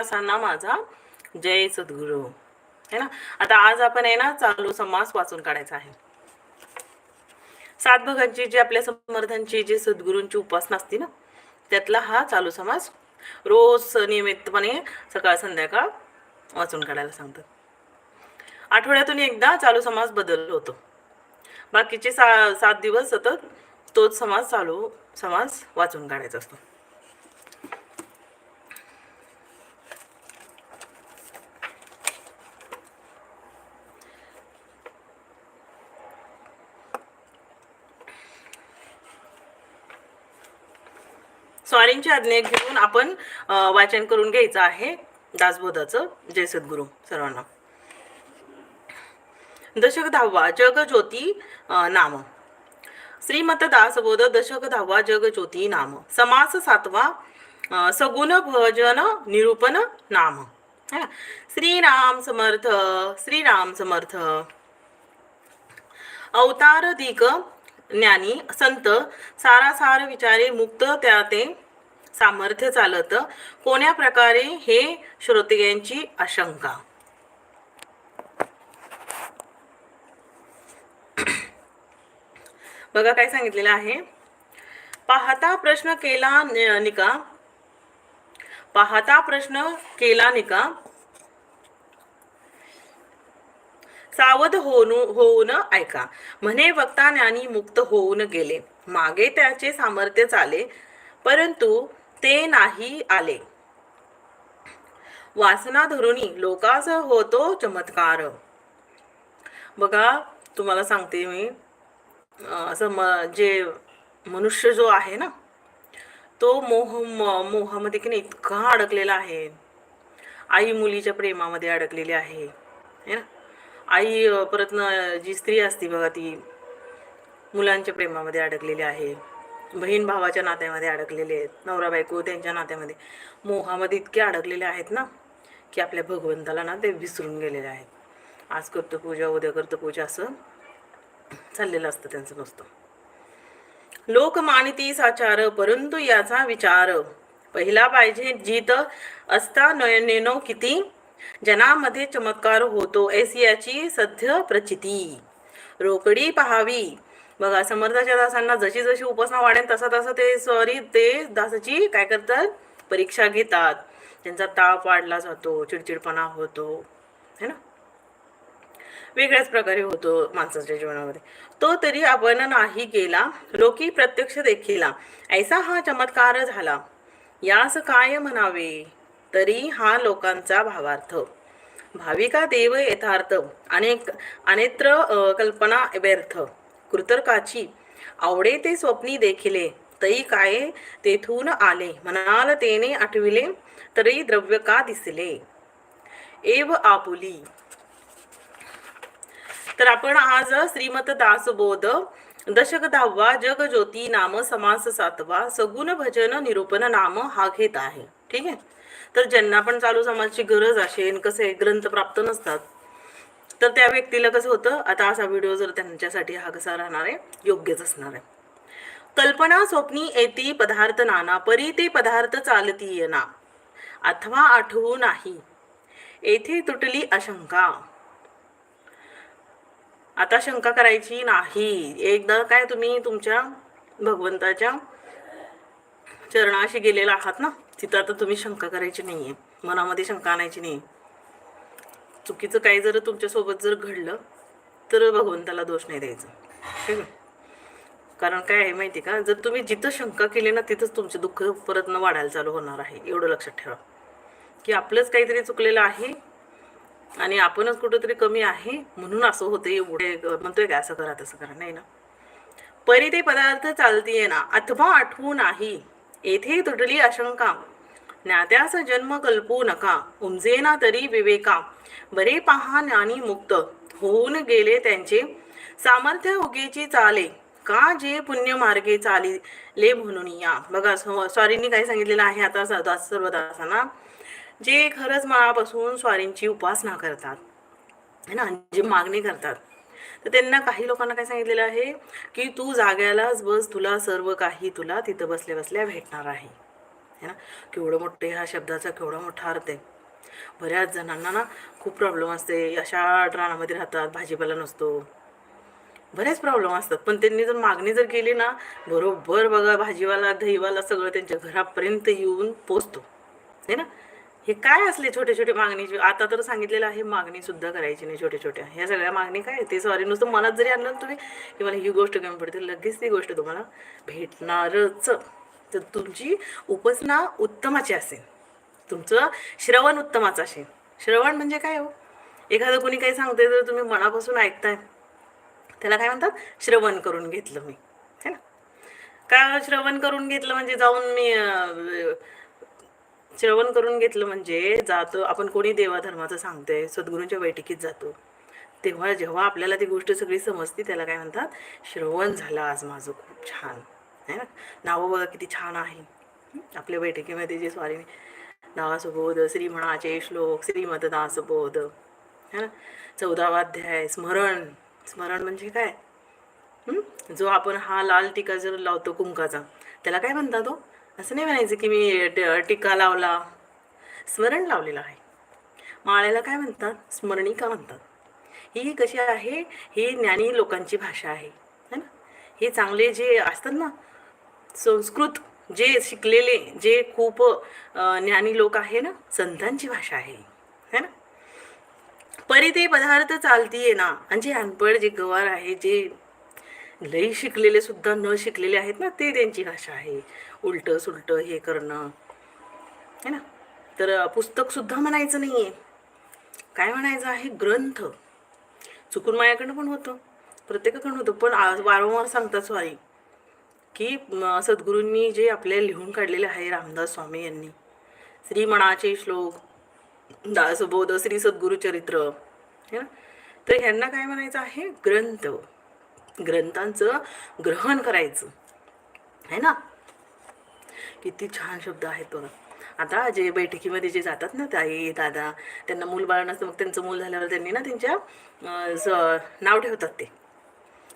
दासांना माझा जय सद्गुरू. है ना? आता आज आपण आहे ना चालू समास वाचून काढायचा आहे. सात भगांची जी आपल्या समर्थांची जी सद्गुरूंची उपासना असते ना त्यातला हा चालू समास रोज नियमितपणे सकाळ संध्याकाळ वाचून काढायला सांगतात. आठवड्यातून एकदा चालू समास बदल होतो. बाकीचे सा सात दिवस सतत तोच समास चालू समास वाचून काढायचा असतो. स्वारींची आज्ञा घेऊन आपण वाचन करून घ्यायचं आहे. दासबोधाचं. जय सद्गुरू सर्वांना. दशक दहावा जग ज्योती नाम. श्रीमत दासबोध दशक दहावा जग ज्योती नाम. समास सातवा सगुण भजन निरूपण नाम. है ना? श्रीराम समर्थ श्रीराम समर्थ. अवतार दिग ज्ञानी संत सारासार विचारे मुक्त त्या ते सामर्थ्य चालत. कोण्या प्रकारे हे श्रोतियांची आशंका? बघा काय सांगितलेलं आहे. पाहता प्रश्न केला निका. पाहता प्रश्न केला निका. सावध होऊन होऊन ऐका. म्हणे वक्ता ज्ञानी मुक्त होऊन गेले. मागे त्याचे सामर्थ्य चाले परंतु ते नाही आले. वासना धरुणी लोकास होतो चमत्कार. बघा तुम्हाला सांगते मी. असं म जे मनुष्य जो आहे ना तो मोह म- मोहामध्ये की नाही इतका अडकलेला आहे. आई मुलीच्या प्रेमामध्ये अडकलेली आहे. है ना? आई परत जी स्त्री असते बघा ती मुलांच्या प्रेमामध्ये अडकलेली आहे. बहीण भावाच्या नात्यामध्ये अडकलेले आहेत. नवरा बायको त्यांच्या नात्यामध्ये मोहामध्ये इतके अडकलेले आहेत ना की आपल्या भगवंताला ना ते विसरून गेलेले आहेत. आज करतो पूजा उद्या करतो पूजा असं चाललेलं असतं त्यांचं नुसतं. लोक मानिती साचार परंतु याचा विचार पहिला पाहिजे जीत असता नयनेनो किती जनामध्ये चमत्कार होतो ऐसियाची सध्य प्रचिती. रोकडी पहावी. बघा समर्थाच्या दासांना जशी जशी उपासना वाढेल तसा तसा ते सॉरी ते दासाची काय करतात? परीक्षा घेतात. त्यांचा ताप वाढला जातो चिडचिडपणा होतो. है ना? वेगळ्याच प्रकारे होतो माणसाच्या जीवनामध्ये. तो तरी आपण नाही केला लोकी प्रत्यक्ष देखीला. ऐसा हा चमत्कार झाला. यास काय म्हणावे? तरी हा लोकांचा भावार्थ. भाविका देव यथार्थ अनेक अनेत्र कल्पना व्यर्थ. कृतर्काची आवडे ते स्वप्नी देखिले तई काय तेथून आले? म्हणाल तेने आठविले तरी द्रव्य का दिसले? एव आपुली. तर आपण आज श्रीमत दासबोध दशक दहावा जग ज्योती नाम समास सातवा सगुण भजन निरूपण नाम हा घेत आहे. ठीक आहे? तर ज्यांना पण चालू समाजची गरज असेल कसे ग्रंथ प्राप्त नसतात तर त्या व्यक्तीला कसं होतं आता असा व्हिडिओ जर त्यांच्यासाठी हा कसा राहणार आहे योग्यच असणार आहे. कल्पना स्वप्नी येती पदार्थ नाना परी ते पदार्थ चालती ना. अथवा आठवू नाही. येथे तुटली अशंका आता शंका करायची नाही. एकदा काय तुम्ही तुमच्या भगवंताच्या चरणाशी गेलेला आहात ना? तिथं आता तुम्ही शंका करायची नाही आहे मनामध्ये शंका आणायची नाही चुकीचं काही जर तुमच्यासोबत जर घडलं तर भगवंताला दोष नाही द्यायचा. ठीक आहे कारण काय आहे माहिती का? जर तुम्ही जिथं शंका केली ना तिथंच तुमचे दुःख परत न वाढायला चालू होणार आहे. एवढं लक्षात ठेवा. की आपलंच काहीतरी चुकलेलं आहे आणि आपणच कुठंतरी कमी आहे म्हणून असं होतं एवढे. म्हणतोय का असं करा तसं करा. नाही ना? परी ते पदार्थ चालतीये ना अथवा आठवू नाही. येथे तुटली आशंका. ज्ञात्यास जन्म कल्पू नका उमजेना तरी विवेका. बरे पहा ज्ञानी मुक्त होऊन गेले त्यांचे. सामर्थ्य उगेची चाले का जे पुण्य मार्गे चालिले म्हणून या. बघा स्वारींनी काय सांगितलेलं आहे आता दास- सर्व दासांना. जे खरंच मनापासून स्वारींची उपासना करतात है ना जे मागणी करतात. तर त्यांना काही लोकांना काय सांगितलेलं आहे की तू जाग्यालाच बस तुला सर्व काही तुला तिथं बसल्या बसल्या भेटणार आहे. है ना? केवढं मोठे ह्या शब्दाचा केवढा मोठा अर्थ आहे. बऱ्याच जणांना ना खूप प्रॉब्लेम असते. अशा रानामध्ये राहतात भाजीपाला नसतो. बरेच प्रॉब्लेम असतात. पण त्यांनी जर मागणी जर केली ना बरोबर बघा भाजीवाला दहीवाला सगळं त्यांच्या घरापर्यंत येऊन पोचतो है ना? हे काय असले छोटे छोटे मागणी? आता तर सांगितलेलं आहे मागणी सुद्धा करायची नाही छोट्या छोट्या ह्या सगळ्या मागणी काय? ते सॉरी नुसतं मनात जरी आणलं ना तुम्ही की मला ही गोष्ट कमी पडते लगेच ती गोष्ट तुम्हाला भेटणारच. तर तुमची उपासना उत्तमाची असेल. तुमचं श्रवण उत्तमाचं असेल. श्रवण म्हणजे काय हो? एखादं कोणी काही सांगतंय तर तुम्ही मनापासून ऐकताय. त्याला काय म्हणतात? श्रवण करून घेतलं मी. है ना? काय श्रवण करून घेतलं म्हणजे जाऊन मी श्रवण करून घेतलं म्हणजे जातो आपण कोणी देवाधर्माचं सांगतोय सद्गुरूंच्या बैठकीत जातो. तेव्हा जेव्हा आपल्याला ती गोष्ट सगळी समजते त्याला काय म्हणतात? श्रवण झालं आज माझं खूप छान. आहे ना? नावं बघा किती छान आहे. आपल्या बैठकीमध्ये जे स्वारी नावासुबोध श्री म्हणाचे श्लोक श्रीमतदासबोध है ना? चौदावाध्याय स्मरण. स्मरण म्हणजे काय? जो आपण हा लाल टिका जर लावतो कुंकाचा त्याला काय म्हणतात तो असं नाही म्हणायचं की मी ट- टिका लावला. स्मरण लावलेला आहे. माळ्याला काय म्हणतात? स्मरणिका म्हणतात. ही कशी आहे? ही ज्ञानी लोकांची भाषा आहे. है ना? हे चांगले जे असतात ना संस्कृत जे शिकलेले जे खूप ज्ञानी लोक आहे ना संतांची भाषा आहे है ना? परी ते पदार्थ चालतीये ना आणि जे अनपड जे गवार आहे जे लई शिकलेले सुद्धा न शिकलेले आहेत ना ते त्यांची भाषा आहे. उलटं सुलटं हे करणं है ना? तर पुस्तक सुद्धा म्हणायचं नाही आहे काय म्हणायचं आहे? ग्रंथ. चुकून माझ्याकडनं पण होतं. प्रत्येकाकडनं होतं पण वारंवार सांगतात सॉरी की सद्गुरूंनी जे आपले लिहून काढलेले आहे रामदास स्वामी यांनी श्री मनाचे श्लोक दासबोध श्री सद्गुरु चरित्र है ना? तर ह्यांना काय म्हणायचं आहे? ग्रंथ. ग्रंथांचं ग्रहण करायचं. है ना? किती छान शब्द आहेत बघा. आता जे बैठकीमध्ये जे जातात ना ताई दादा त्यांना मूल बाळ नसतं मग त्यांचं मूल झाल्यावर त्यांनी ना त्यांच्या स- नाव ठेवतात ते.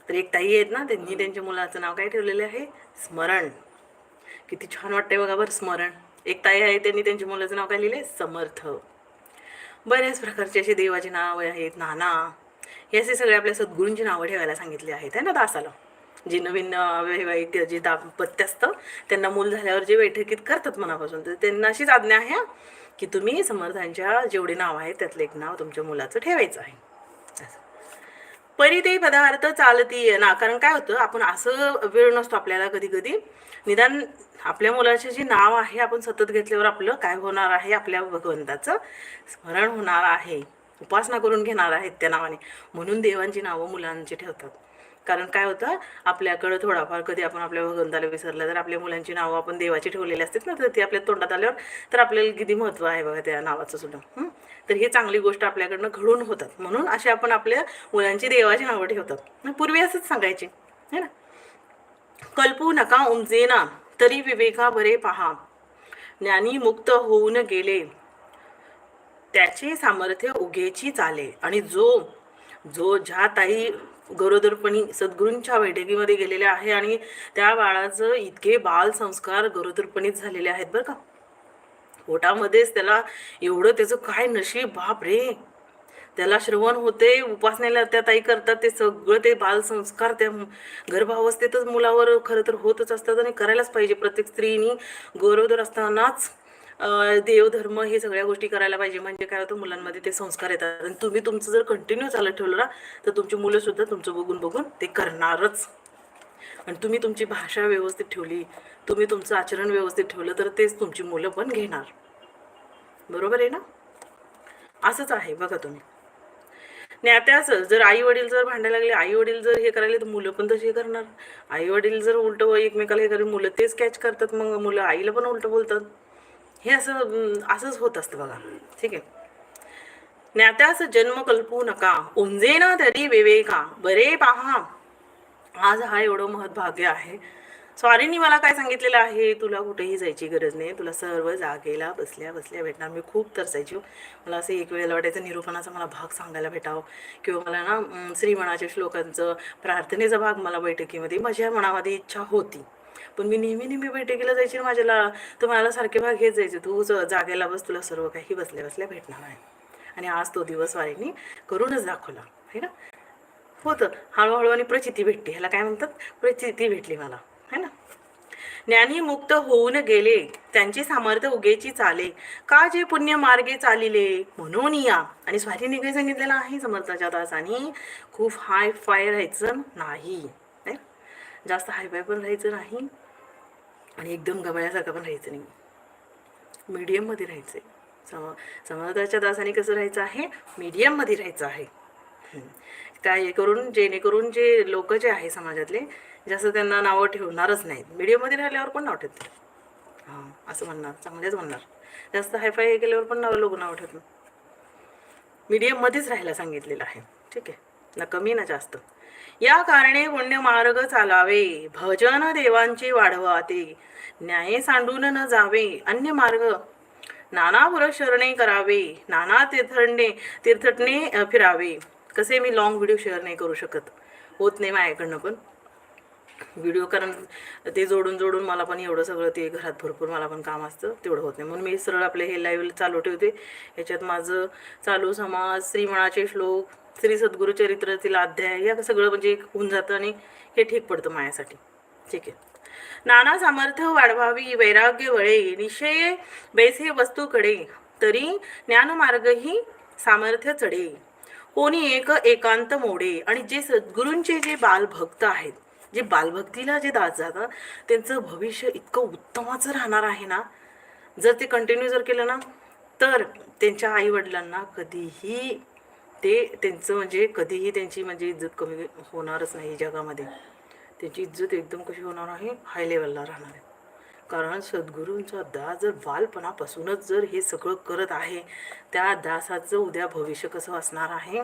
तर एक ताई आहेत ना त्यांनी त्यांच्या मुलाचं नाव काय ठेवलेलं आहे? स्मरण. किती छान वाटतंय बघा बरं स्मरण. एक ताई आहे त्यांनी त्यांच्या मुलाचं नाव काय लिहिलंय? समर्थ. बऱ्याच प्रकारचे असे देवाचे नाव आहेत नाना. हे असे सगळे आपल्या सद्गुरूंची नावं ठेवायला सांगितले आहेत आहे ना दासाला. जे नवीन वैवाहिक जे दाम्पत्य असतं त्यांना मूल झाल्यावर जे बैठकीत करतात मनापासून तर त्यांना अशीच आज्ञा आहे की तुम्ही समर्थांच्या जेवढे नाव आहेत त्यातलं एक नाव तुमच्या मुलाचं ठेवायचं आहे. असं. ते पदार्थ चालती ना. कारण काय होतं आपण असं वेळ नसतो आपल्याला कधी कधी निदान आपल्या मुलाचे जे नाव आहे आपण सतत घेतल्यावर आपलं काय होणार आहे आपल्या भगवंताचं स्मरण होणार आहे. उपासना करून घेणार आहेत त्या नावाने. म्हणून देवांची नावं मुलांची ठेवतात. कारण काय होतं आपल्याकडं थोडाफार कधी आपण आपल्या भगवंताला विसरलं तर आपल्या मुलांची नावं आपण देवाची ठेवलेली असतात ना तर ती आपल्या तोंडात आल्यावर तर आपल्याला किती महत्त्व आहे बघा त्या नावाचं सुद्धा. हं? तर ही चांगली गोष्ट आपल्याकडनं घडून होतात. म्हणून असे आपण आपल्या मुलांची देवाची नावं ठेवतात. पूर्वी असंच सांगायचे. है ना? कल्पू नका उमजेना तरी विवेका बरे पहा. ज्ञानी मुक्त होऊन गेले. त्याचे सामर्थ्य उगेची चाले. आणि जो जो ज्या ताई गरोदरपणी सद्गुरूंच्या बैठकीमध्ये गेलेल्या आहे आणि त्या बाळाचं इतके बाल संस्कार गरोदरपणीच झालेले आहेत बरं का? पोटामध्येच त्याला एवढं त्याचं काय नशीब बाप रे. त्याला श्रवण होते उपासनेला त्या ताई करतात ते सगळं ते बालसंस्कार त्या गर्भावस्थेतच मुलावर खरं तर होतच असतात आणि करायलाच पाहिजे. प्रत्येक स्त्रीनी गरोदर असतानाच देवधर्म हे सगळ्या गोष्टी करायला पाहिजे. म्हणजे काय होतं मुलांमध्ये ते संस्कार येतात. आणि तुम्ही तुमचं जर कंटिन्यू चालत ठेवलं ना तर तुमची मुलं सुद्धा तुमचं बघून बघून ते करणारच. आणि तुम्ही तुमची भाषा व्यवस्थित ठेवली तुम्ही तुमचं आचरण व्यवस्थित ठेवलं तर तेच तुमची मुलं पण घेणार. बरोबर आहे ना? असंच आहे बघा तुम्ही. ज्ञात्यास जर आई वडील जर भांडायला लागले आई वडील जर हे करायला तर मुलं पण तसे करणार. आई वडील जर उलट एकमेकाला हे करेल मुलं तेच कॅच करतात मग मुलं आईला पण उलटं बोलतात. हे असं असंच होत असतं बघा. ठीक आहे? ज्ञात्यास जन्म कल्पू नका. उमजेना तरी विवेका. बरे पहा. आज हा एवढं महत्भाग्य आहे. स्वारीनी मला काय सांगितलेलं आहे? तुला कुठेही जायची गरज नाही. तुला सर्व जागेला बसल्या बसल्या भेटणार. मी खूप तरसायची हो. मला असं एक वेळेला वाटायचं निरूपणाचा मला भाग सांगायला भेटावं. किंवा मला ना श्रीमणाच्या श्लोकांचं प्रार्थनेचा भाग मला बैठकीमध्ये माझ्या मनामध्ये इच्छा होती. पण मी नेहमी नेहमी बैठकीला जायची ना माझ्याला तर मला सारखे भाग घेत जायचे. तू जागेला बस तुला सर्व काही बसल्या बसल्या भेटणार आहे. आणि आज तो दिवस वारीने करूनच दाखवला. आहे ना? होतं. हळूहळू आणि प्रचिती भेटते ह्याला काय म्हणतात? प्रचिती भेटली मला. है ना? ज्ञानी मुक्त होऊन गेले. त्यांची सामर्थ्य उगेची चाले. का जे पुण्य मार्गे चालिले? म्हणून या. आणि स्वारीने काही सांगितलेलं आहे? समर्थाच्या दासानी? खूप हाय फाय राहायचं नाही. जास्त हाय फाय पण राहायचं नाही. आणि एकदम गबाळ्यासारखं पण राहायचं नाही. मीडियममध्ये राहायचं आहे सम समर्थाच्या दासाने कसं राहायचं आहे? मीडियममध्ये राहायचं आहे. त्या हे करून जेणेकरून जे लोक जे आहे समाजातले जास्त त्यांना नावं ठेवणारच नाहीत. मीडियममध्ये राहिल्यावर पण नाव ठेवतील हां असं म्हणणार चांगलेच म्हणणार. जास्त हायफाय हे केल्यावर पण नाव लोक नाव ठेवतात. मीडियममध्येच राहायला सांगितलेलं आहे. ठीक आहे. ना कमी ना जास्त. या कारणे पुण्य मार्ग चालावे. भजन देवांचे वाढवाते. न्याय सांडून न जावे. अन्य मार्ग. नाना पुरशरणे शरणे करावे. नाना तीर्थणे तीर्थटणे फिरावे. कसे मी लॉंग व्हिडिओ शेअर नाही करू शकत. होत नाही माझ्याकडनं पण. व्हिडिओ कारण ते जोडून जोडून मला पण एवढं सगळं ते घरात भरपूर मला पण काम असतं तेवढं होत नाही. म्हणून मी सरळ आपले हे लाईव्ह चालू ठेवते. याच्यात माझं चालू समाज श्रीमणाचे श्लोक श्री सद्गुरू चरित्रातील अध्याय या सगळं म्हणजे एक होऊन जातं आणि हे ठीक पडतं माझ्यासाठी. ठीक आहे. नाना सामर्थ्य वाढवावी वैराग्य वळे निश्चय बैसे वस्तूकडे तरी ज्ञानमार्गही सामर्थ्य चढे. कोणी एक एकांत मोडे आणि जे सद्गुरूंचे जे बालभक्त आहेत जे बालभक्तीला जे दास जातात त्यांचं भविष्य इतकं उत्तमाचं राहणार आहे ना? जर ते कंटिन्यू जर केलं ना तर त्यांच्या आईवडिलांना कधीही ते त्यांचं म्हणजे कधीही त्यांची म्हणजे इज्जत कमी होणारच नाही जगामध्ये. त्यांची इज्जत एकदम कशी होणार आहे? हाय लेवलला राहणार आहे. कारण सद्गुरूंचा दास जर बालपणापासूनच जर हे सगळं करत आहे त्या दासाचं उद्या भविष्य कसं असणार आहे?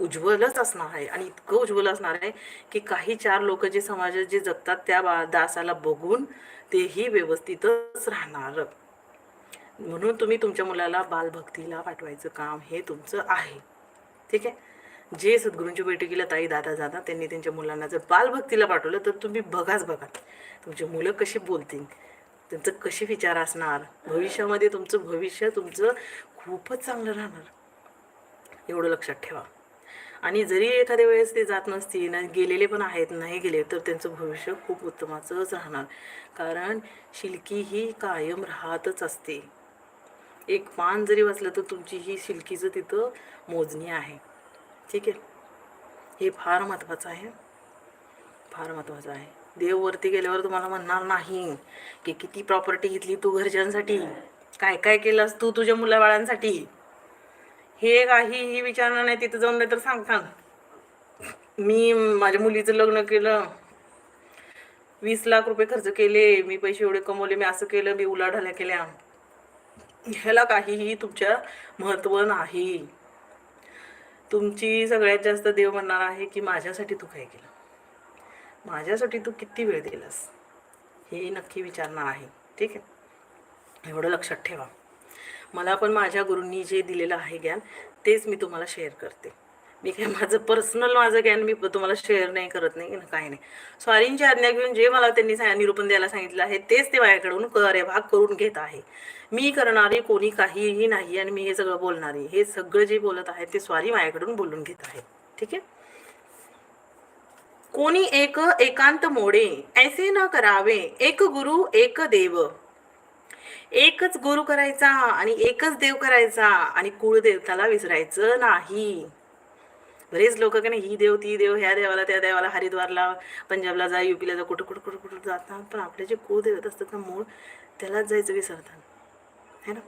उज्ज्वलच असणार आहे. आणि इतकं उज्ज्वल असणार आहे की काही चार लोक जे समाजात जे जगतात त्या बा दासाला बघून तेही व्यवस्थितच राहणार. म्हणून तुम्ही तुमच्या मुलाला बालभक्तीला पाठवायचं काम हे तुमचं आहे. ठीक आहे? जे सद्गुरूंच्या बैठकीला ताई दादा जातात त्यांनी त्यांच्या मुलांना जर बालभक्तीला पाठवलं तर तुम्ही बघाच बघा. तुमची मुलं कशी बोलतील? त्यांचं कसे विचार असणार? भविष्यामध्ये तुमचं भविष्य तुमचं खूपच चांगलं राहणार. एवढं लक्षात ठेवा. आणि जरी एखाद्या वेळेस ते जात नसतील गेलेले पण आहेत नाही गेले तर त्यांचं भविष्य खूप उत्तमाचंच राहणार. कारण शिलकी ही कायम राहतच असते. एक पान जरी वाचलं तर तुमची ही शिलकीचं तिथं मोजणी आहे. ठीक आहे? हे फार महत्त्वाचं आहे. फार महत्त्वाचं आहे. देव वरती गेल्यावर तुम्हाला म्हणणार नाही की किती प्रॉपर्टी घेतली तू घरच्यांसाठी? काय काय केलंस तू तुझ्या मुलाबाळांसाठी? हे काहीही विचारणार नाही तिथं जाऊन नाही तर सांग सांग. मी माझ्या मुलीचं लग्न केलं. वीस लाख रुपये खर्च केले मी पैसे एवढे कमवले मी असं केलं मी उलाढाल्या केल्या. ह्याला काहीही तुमच्या महत्त्व नाही. तुमची सगळ्यात जास्त देव म्हणणार आहे की माझ्यासाठी तू काय केलं? माझ्यासाठी तू किती वेळ दिलास? हे नक्की विचारणार आहे. ठीक आहे? एवढं लक्षात ठेवा. मला पण माझ्या गुरूंनी जे दिलेलं आहे ज्ञान तेच मी तुम्हाला शेअर करते. मी काय माझं पर्सनल माझं ज्ञान मी तुम्हाला शेअर नाही करत नाही ना काही नाही. स्वारींची आज्ञा घेऊन जे मला त्यांनी निरूपण द्यायला सांगितलं आहे तेच ते माझ्याकडून कार्यभाग करून घेत आहे. मी करणारी कोणी काहीही नाही आणि मी हे सगळं बोलणारी. हे सगळं जे बोलत आहे ते स्वारी माझ्याकडून बोलून घेत आहे. ठीक आहे? कोणी एक एकांत मोडे ऐसे न करावे एक गुरु एक देव. एकच गुरु करायचा आणि एकच देव करायचा आणि कुळदेवताला विसरायचं नाही. बरेच लोक का नाही ही देव ती देव ह्या देवाला त्या देवाला हरिद्वारला पंजाबला जा युपीला जा कुठं कुठं कुठं कुठं जातात. पण आपले जे कुळदेवत असतात ना मूळ त्यालाच जायचं विसरतात. है ना?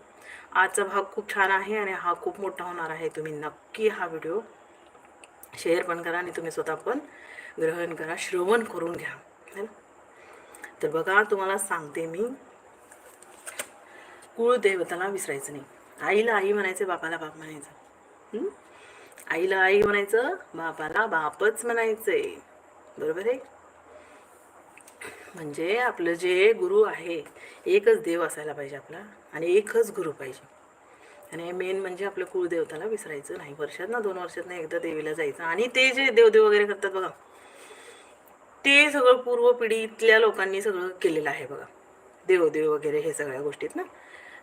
आजचा भाग खूप छान आहे आणि हा खूप मोठा होणार आहे. तुम्ही नक्की हा व्हिडिओ शेअर पण करा आणि तुम्ही स्वतः पण ग्रहण करा श्रवण करून घ्या है ना? तर बघा तुम्हाला सांगते मी. कुळदेवताला विसरायचं नाही. आईला आई म्हणायचं बापाला बाप म्हणायचं. आईला आई म्हणायचं बापाला बापच म्हणायचंय. बरोबर आहे? म्हणजे आपलं जे गुरु आहे एकच देव असायला पाहिजे आपला आणि एकच गुरु पाहिजे. आणि हे मेन म्हणजे आपलं कुळदेवताला विसरायचं नाही. वर्षात ना दोन वर्षात ना एकदा देवीला जायचं. आणि ते जे देवदेव वगैरे करतात बघा ते सगळं पूर्व पिढीतल्या लोकांनी सगळं केलेलं आहे बघा. देवदेव वगैरे हे सगळ्या गोष्टीत ना.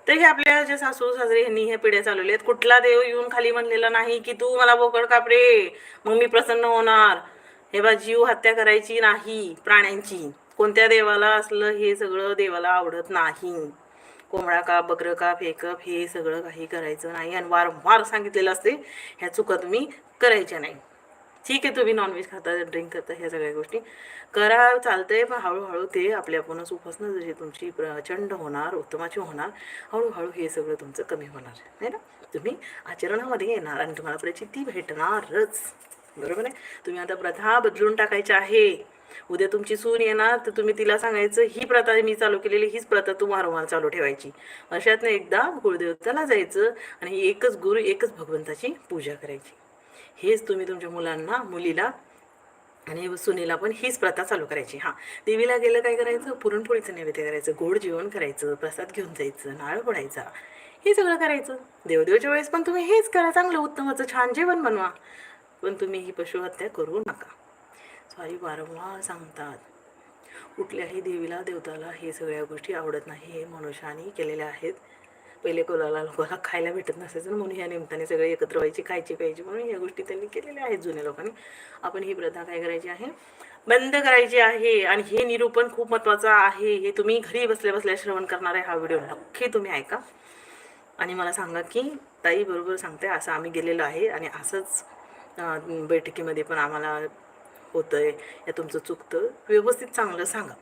तर हे आपल्या जे सासू सासरे यांनी हे पिढ्या चालवल्या आहेत. कुठला देव येऊन खाली म्हणलेला नाही की तू मला बोकड काप रे मग मी प्रसन्न होणार. हे बा जीव हत्या करायची नाही प्राण्यांची. कोणत्या देवाला असलं हे सगळं देवाला आवडत नाही. कोंबडा काप बकरं काप हे कप हे सगळं काही करायचं नाही आणि वारंवार सांगितलेलं असते ह्या चुका तुम्ही करायच्या नाही. ठीक आहे तुम्ही नॉनव्हेज खाता ड्रिंक करता ह्या सगळ्या गोष्टी. करा चालतंय पण हळूहळू ते आपल्या आपणच उपासना जशी तुमची प्रचंड होणार उत्तमाची होणार हळूहळू हे सगळं तुमचं कमी होणार नाही ना? तुम्ही आचरणामध्ये येणार आणि तुम्हाला प्रचिती भेटणारच. बरोबर आहे? तुम्ही आता प्रथा बदलून टाकायची आहे. उद्या तुमची सून येणार तर तुम्ही तिला सांगायचं ही प्रथा मी चालू केलेली हीच प्रथा तू वारंवार चालू ठेवायची. वर्षातनं एकदा कुळदेवताला जायचं आणि एकच गुरु एकच भगवंताची पूजा करायची. हेच तुम्ही तुमच्या मुलांना मुलीला आणि सुनेला पण हीच प्रथा चालू करायची. हां देवीला गेलं काय करायचं? पुरणपोळीचं नैवेद्य करायचं गोड जेवण करायचं प्रसाद घेऊन जायचं नारळ पडायचा हे सगळं करायचं. देवदेवच्या वेळेस पण तुम्ही हेच करा चांगलं उत्तमाचं छान जेवण बनवा. पण तुम्ही ही पशुहत्या करू नका. स्वारी वारंवार सांगतात कुठल्याही देवीला देवताला हे सगळ्या गोष्टी आवडत नाही हे मनुष्याने केलेल्या आहेत. पहिले कोणाला लोकांना खायला भेटत नसायचं म्हणून ह्या निमित्ताने सगळे एकत्र व्हायचे खायचे प्यायचे म्हणून या गोष्टी त्यांनी केलेल्या आहेत जुन्या लोकांनी. आपण ही प्रथा काय करायची आहे? बंद करायची आहे आणि हे निरूपण खूप महत्त्वाचं आहे. हे तुम्ही घरी बसल्या बसल्या श्रवण करणार आहे हा व्हिडिओ. नक्की तुम्ही ऐका. आणि मला सांगा की ताई बरोबर सांगते असं आम्ही गेलेलो आहे आणि असंच बैठकीमध्ये पण आम्हाला होतंय या तुमचं चुकतं व्यवस्थित चांगलं सांगा.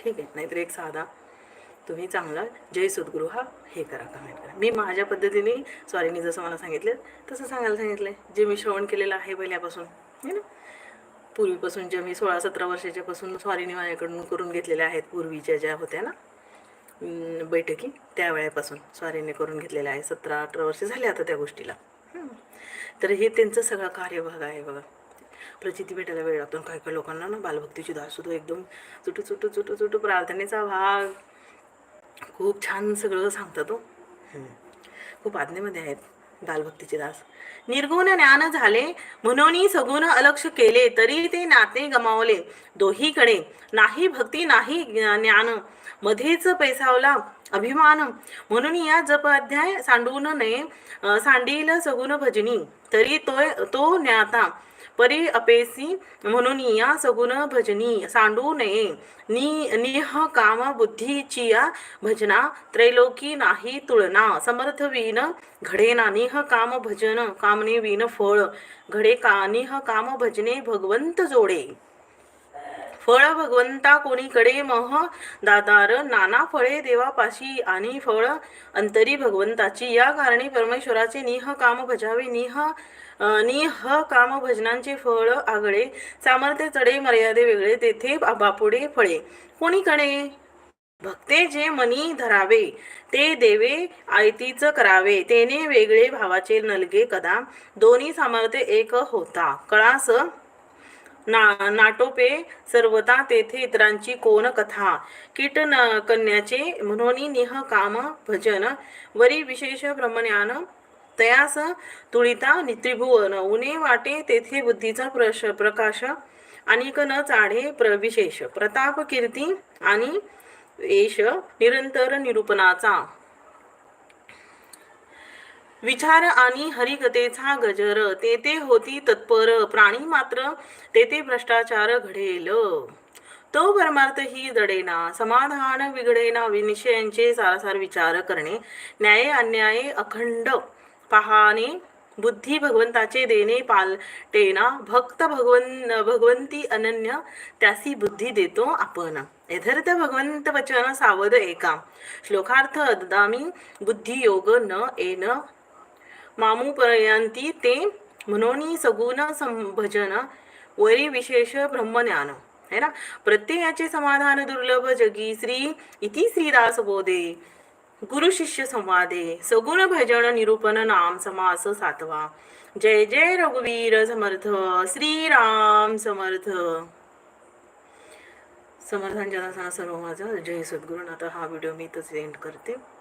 ठीक आहे? नाहीतर एक साधा तुम्ही चांगला जय सद्गुरू हा हे करा कमेंट करा. मी माझ्या पद्धतीने स्वारीने जसं मला सांगितलं तसं सांगायला सांगितलं आहे जे मी श्रवण केलेलं आहे पहिल्यापासून है ना? पूर्वीपासून ज्या मी सोळा सतरा वर्षाच्यापासून स्वारीने माझ्याकडून करून घेतलेल्या आहेत पूर्वीच्या ज्या होत्या ना बैठकी त्यावेळेपासून स्वारीने करून घेतलेल्या आहे सतरा अठरा वर्ष झाले आता त्या गोष्टीला. तर हे त्यांचं सगळं कार्यभाग आहे बघा. प्रचिती भेटायला वेळ लागतो. काही काही लोकांना ना बालभक्तीची दास सुद्धा एकदम चुटू चुटू चुटू चुटू प्रार्थनेचा भाग. खूप छान सगळं सांगतात हो. खूप आज्ञेमध्ये आहेत बालभक्तीचे दास. निर्गुण ज्ञान झाले म्हणून सगुण अलक्ष केले तरी ते नाते गमावले. दोहीकडे नाही भक्ती नाही ज्ञान. मध्येच पैसावला अभिमान. म्हणून या जप अध्याय सांडून नये. सांडील सगुण भजनी तरी तो तो ज्ञाता. परी अपेसी म्हणून या सगुण भजनी सांडू नये. नि निह काम बुद्धीची या भजना त्रैलोकी नाही तुळना. समर्थ विन घडेना निह काम भजन कामने विन फळ. घडे का निह काम भजने भगवंत जोडे. फळ भगवंता कोणीकडे मह? दादार नाना फळे देवापाशी आणि फळ. अंतरी भगवंताची या कारणे परमेश्वराचे निह काम भजावे. निह निह काम भजनांचे फळ आगळे. सामर्थ्य चढे मर्यादे वेगळे. तेथे बापुडे फळे. कोणीकडे? भक्ते जे मनी धरावे ते देवे आयतीच करावे. तेने वेगळे भावाचे नलगे कदा. दोन्ही सामर्थ्य एक होता. कळास ना नाटोपे सर्वता तेथे इतरांची कोण कथा कीट कन्याचे म्हणून निह काम भजन वरी विशेष ब्रह्मज्ञान तयास तुळिता त्रिभुवन उणे वाटे तेथे बुद्धीचा प्रश प्रकाश अनिक न चाढे प्रविशेष प्रताप कीर्ती आणि येश निरंतर निरूपणाचा. विचार आणि हरिकथेचा गजर. तेथे होती तत्पर प्राणी मात्र तेथे भ्रष्टाचार घडेल. तो परमार्थ ही दडेना समाधान बिघडेना विनिशयांचे सारासार विचार करणे न्याय अन्याय अखंड पाहणे बुद्धी भगवंताचे देणे पालटेना भक्त भगवन भगवंती अनन्य त्यासी बुद्धी देतो आपण. यथर्थ भगवंत वचन सावध एका. श्लोकार्थ ददामी बुद्धी योग न एन मामूपर्यंती ते म्हणून सगुण संभजन वरी विशेष ब्रह्मज्ञान. है ना? प्रत्ययाचे समाधान दुर्लभ जगी श्री इति श्रीदास बोधे. गुरु शिष्य संवादे. सगुण भजन निरूपण नाम समास सातवा. जय जय रघुवीर समर्थ. श्रीराम समर्थ. समर्थांच्या दासांना सर्व माझा. जय सद्गुरुनाथ. आता हा व्हिडिओ मी इथंच एंड करते.